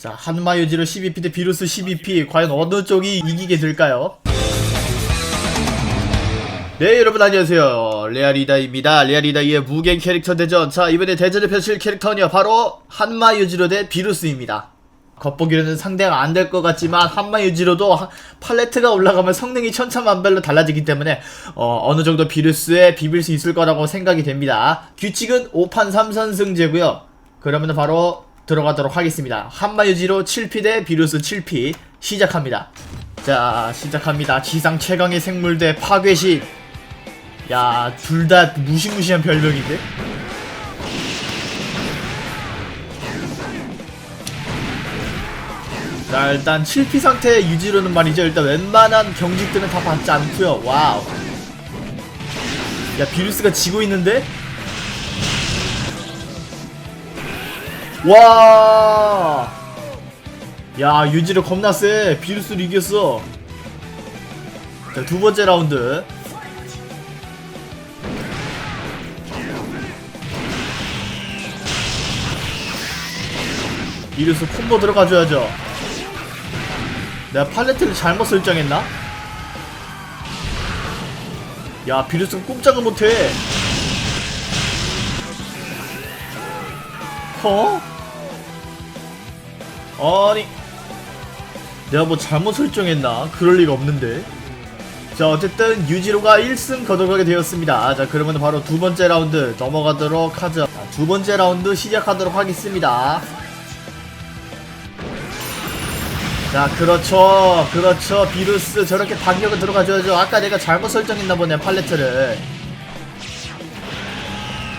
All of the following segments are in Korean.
자, 한마 유지로 12P 대 비루스 12P. 과연 어느 쪽이 이기게 될까요? 네, 여러분 안녕하세요. 레아리다입니다. 레아리다의 무겐 캐릭터 대전. 자, 이번에 대전을 펼칠 캐릭터는요. 바로 한마 유지로 대 비루스입니다. 겉보기로는 상대가 안 될 것 같지만 한마 유지로도 하- 팔레트가 올라가면 성능이 천차만별로 달라지기 때문에 어, 어느 정도 비루스에 비빌 수 있을 거라고 생각이 됩니다. 규칙은 5판 3선승제고요. 그러면 바로 들어가도록 하겠습니다. 한마유지로 7피 대 비루스 7피 시작합니다. 자 시작합니다. 지상 최강의 생물 대 파괴신. 야 둘 다 무시무시한 별명인데? 자 일단 7피 상태 유지로는 말이죠 일단 웬만한 경직들은 다 받지 않고요 와우 야 비루스가 지고 있는데? 와! 야 유지로 겁나 세 비루스를 이겼어 자 두 번째 라운드 비루스 콤보 들어가줘야죠 내가 팔레트를 잘못 설정했나? 야 비루스가 꼼짝을 못해 어? 아니 내가 뭐 잘못 설정했나? 그럴 리가 없는데. 자 어쨌든 유지로가 1승 거둬가게 되었습니다. 자 그러면 바로 두 번째 라운드 넘어가도록 하죠. 자, 두 번째 라운드 시작하도록 하겠습니다. 자 그렇죠. 그렇죠. 비루스 저렇게 반격을 들어가줘야죠 아까 내가 잘못 설정했나 보네 팔레트를.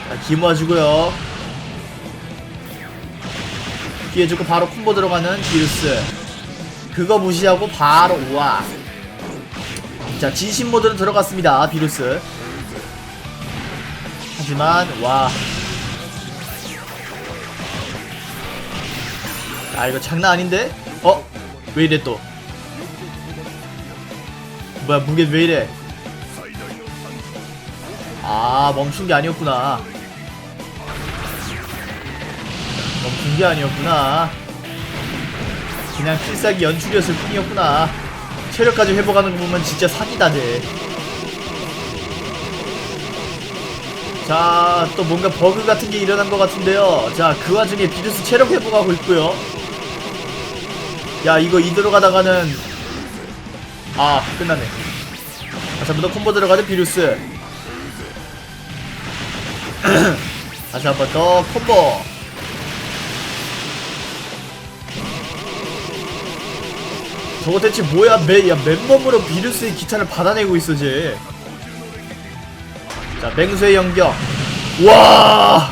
자 기모아주고요 피해주고 바로 콤보 들어가는 비루스 그거 무시하고 바로 우와 자 진심 모드로 들어갔습니다 비루스 하지만 와 아 이거 장난 아닌데? 어? 왜 이래 또? 뭐야 무게 왜 이래? 아 멈춘 게 아니었구나. 멈춘 게 아니었구나. 그냥 필살기 연출이었을 뿐이었구나. 체력까지 회복하는 거 보면 진짜 사기다 쟤. 자, 또 뭔가 버그 같은 게 일어난 것 같은데요. 자, 그 와중에 비루스 체력 회복하고 있고요. 야 이거 이 들어가다가는 아 다시 한번더 콤보 들어가는 비루스 다시 한 번 더 콤보 저거 대체 뭐야? 매, 야 맨몸으로 비루스의 기차를 받아내고 있어 쟤자 맹수의 연격 와!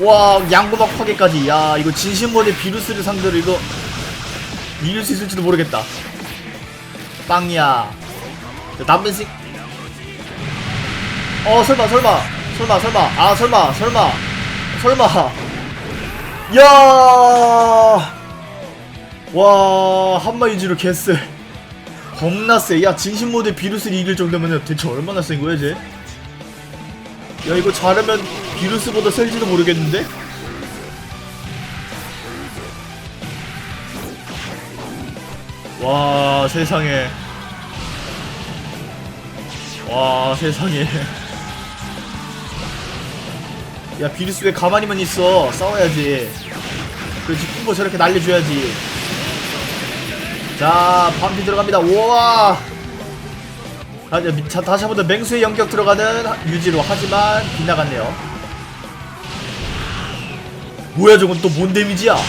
와 양고막 파괴까지. 야 이거 진심모드 비루스를 상대로 이거 이길 수 있을지도 모르겠다. 빵이야. 자, 남ben식 어 설마 설마. 설마 설마. 아 설마 설마. 설마. 야 와 한마 유지로 개쎄. 겁나 쎄야 진심모드 비루스를 이길 정도면 대체 얼마나 센 거야 쟤? 야 이거 잘하면 비루스보다 셀지도 모르겠는데? 와 세상에. 와 세상에. 야 비루스 왜 가만히만 있어? 싸워야지. 그렇지 콤보 저렇게 날려줘야지 자 반피 들어갑니다. 우와! 아, 자, 자, 다시 한번 더 맹수의 연격 들어가는 유지로 하지만 빗나갔네요. 뭐야 저건 또 뭔 데미지야? 다시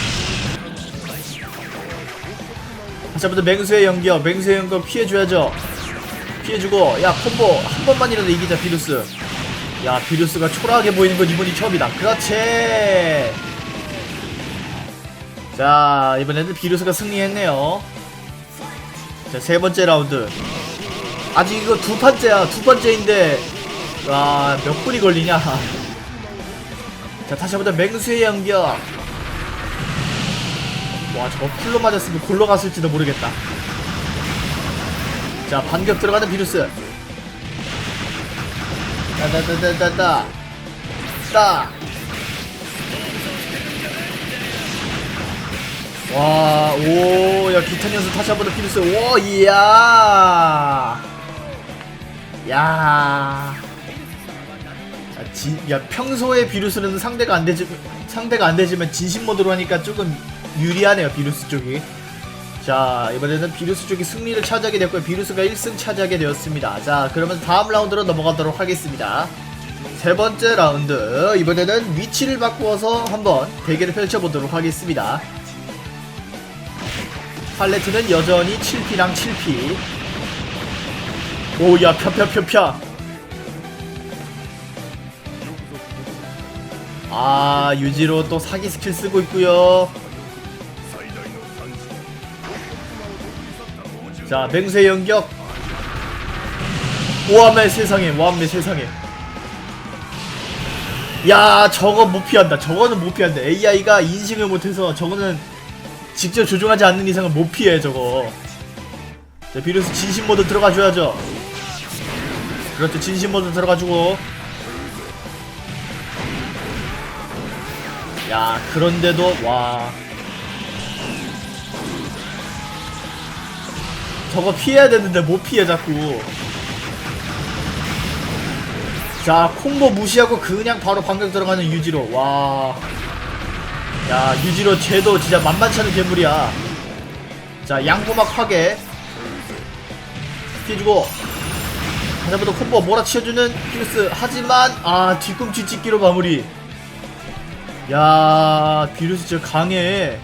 한번 더 맹수의 연격 맹수의 연격 피해줘야죠. 피해주고 야 콤보 한 번만이라도 이기자 비루스. 야 비루스가 초라하게 보이는 건 이번이 처음이다. 그렇지! 자 이번에는 비루스가 승리했네요 자 세 번째 라운드. 아직 이거 두 번째야. 두 번째인데 와 몇 분이 걸리냐. 자 다시 한번 더 맹수의 연격 와 저거 풀로 맞았으면 골로 갔을지도 모르겠다. 자 반격 들어가는 비루스. 따다다다다다 따. 와, 오, 야, 기타 연습 다시 한번 더 피루스. 오, 이야. 야. 야, 지, 야, 평소에 비루스는 상대가 안 되지, 상대가 안 되지만 진심 모드로 하니까 조금 유리하네요, 비루스 쪽이. 자, 이번에는 비루스 쪽이 승리를 차지하게 됐고요. 비루스가 1승 차지하게 되었습니다. 자, 그러면 다음 라운드로 넘어가도록 하겠습니다. 세 번째 라운드. 이번에는 위치를 바꾸어서 한번 대결을 펼쳐보도록 하겠습니다. 팔레트는 여전히 7피랑 7피. 오야 펴펴펴펴. 아 유지로 또 사기 스킬 쓰고 있고요. 자 맹세 연격. 오함의 세상에 오함의 세상에. 야 저거 못 피한다. 저거는 못 피한다. AI가 인식을 못해서 저거는 직접 조종하지 않는 이상은 못 피해 저거. 자 비루스 진심 모드 들어가 줘야죠. 그렇죠 진심 모드 들어가주고. 야 그런데도 와. 저거 피해야 되는데 못 피해 자꾸. 자 콤보 무시하고 그냥 바로 반격 들어가는 유지로 와. 야 유지로 쟤도 진짜 만만치 않은 괴물이야. 자 파괴 피해주고. 하나부터 콤보 몰아치워주는 비루스. 하지만 아 뒤꿈치 찍기로 마무리. 야 비루스 진짜 강해.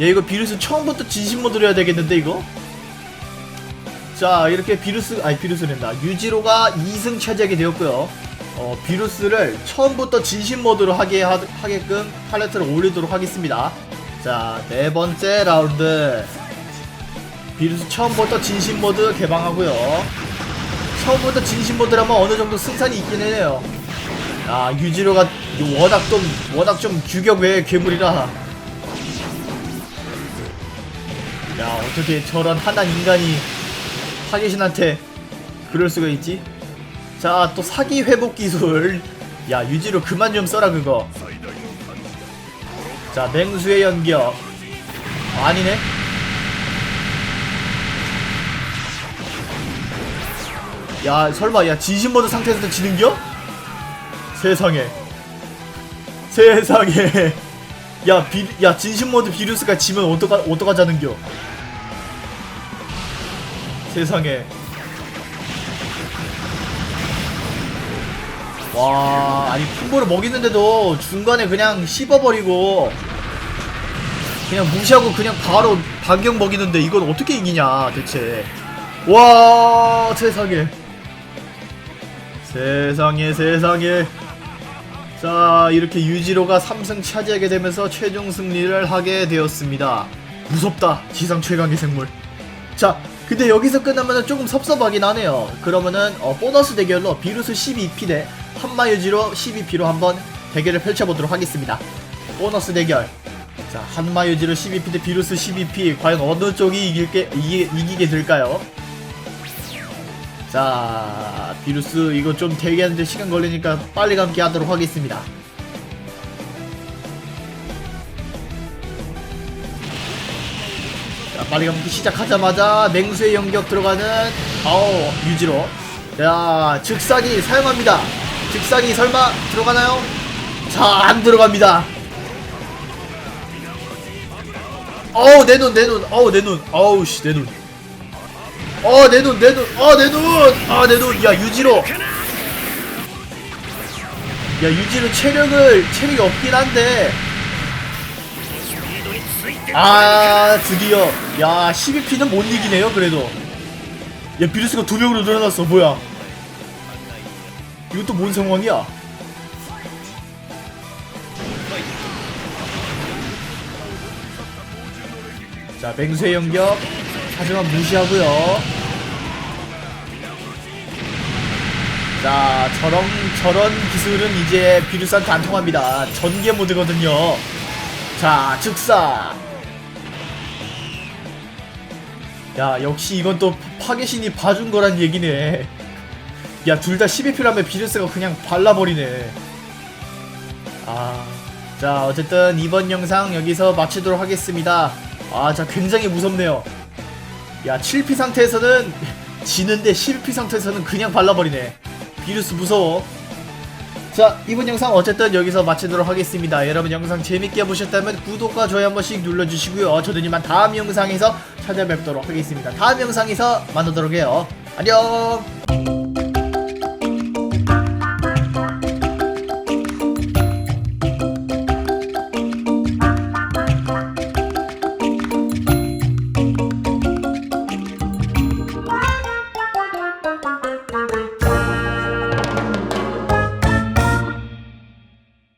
야 이거 비루스 처음부터 진심 모드로 해야 되겠는데 이거? 자 이렇게 비루스 아니 비루스랜다 유지로가 2승 차지하게 되었고요 어, 비루스를 처음부터 진심 모드로 하게 하, 하게끔 팔레트를 올리도록 하겠습니다. 자, 네 번째 라운드. 비루스 처음부터 진심 모드 개방하고요. 처음부터 진심 모드라면 어느 정도 승산이 있긴 해요. 아, 유지로가 워낙 좀, 워낙 좀 규격 외의 괴물이라. 야, 어떻게 저런 한한 인간이 타겟신한테 그럴 수가 있지? 자, 또 사기 회복 기술. 야, 유지로 그만 좀 써라, 그거. 자, 맹수의 연격. 아, 아니네. 야, 설마, 야, 진심모드 상태에서 지는겨? 세상에. 세상에. 야, 비, 야, 진심모드 비루스가 지면 어떡하, 어떡하자는겨? 세상에. 와 아니 콤보를 먹이는데도 중간에 그냥 씹어버리고 그냥 무시하고 그냥 바로 반격 먹이는데 이건 어떻게 이기냐 대체. 와 세상에. 세상에 세상에. 자 이렇게 유지로가 3승 차지하게 되면서 최종 승리를 하게 되었습니다. 무섭다 지상 최강의 생물. 자 근데 여기서 끝나면은 조금 섭섭하긴 하네요. 그러면은 어, 보너스 대결로 비루스 12P 대 한마유지로 12P로 한번 대결을 펼쳐보도록 하겠습니다. 보너스 대결. 자 한마유지로 12P 대 비루스 12P 과연 어느 쪽이 이길게, 이기, 이기게 될까요? 자 비루스 이거 좀 대기하는데 시간 걸리니까 빨리 감기 하도록 하겠습니다. 자, 빨리 감기 시작하자마자 맹수의 연격 들어가는 아우 유지로. 자 즉사기 사용합니다 즉사기 설마 들어가나요? 자 안 들어갑니다. 어우 내 눈 내 눈. 어우 내 눈. 어우 씨 내 눈. 어 내 눈 내 눈. 어 내 눈. 아 내 눈. 야 유지로. 야 유지로 체력을 체력이 없긴 한데. 아 드디어. 야 12피는 못 이기네요 그래도. 야 비루스가 두 명으로 늘어났어. 뭐야 이것도 뭔 상황이야? 자 맹수의 연격 하지만 무시하고요. 자 저런 저런 기술은 이제 비루스한테 안 통합니다. 전개 모드거든요. 자 즉사. 야 역시 이건 또 파괴신이 봐준 거란 얘기네 야 둘 다 12피라면 비루스가 그냥 발라버리네. 아 자 어쨌든 이번 영상 여기서 마치도록 하겠습니다. 아 자 굉장히 무섭네요. 야 7피 상태에서는 지는데 11피 상태에서는 그냥 발라버리네. 비루스 무서워. 자 이번 영상 어쨌든 여기서 마치도록 하겠습니다. 여러분 영상 재밌게 보셨다면 구독과 좋아요 한 번씩 눌러주시고요. 저는 이만 다음 영상에서 찾아뵙도록 하겠습니다. 다음 영상에서 만나도록 해요. 안녕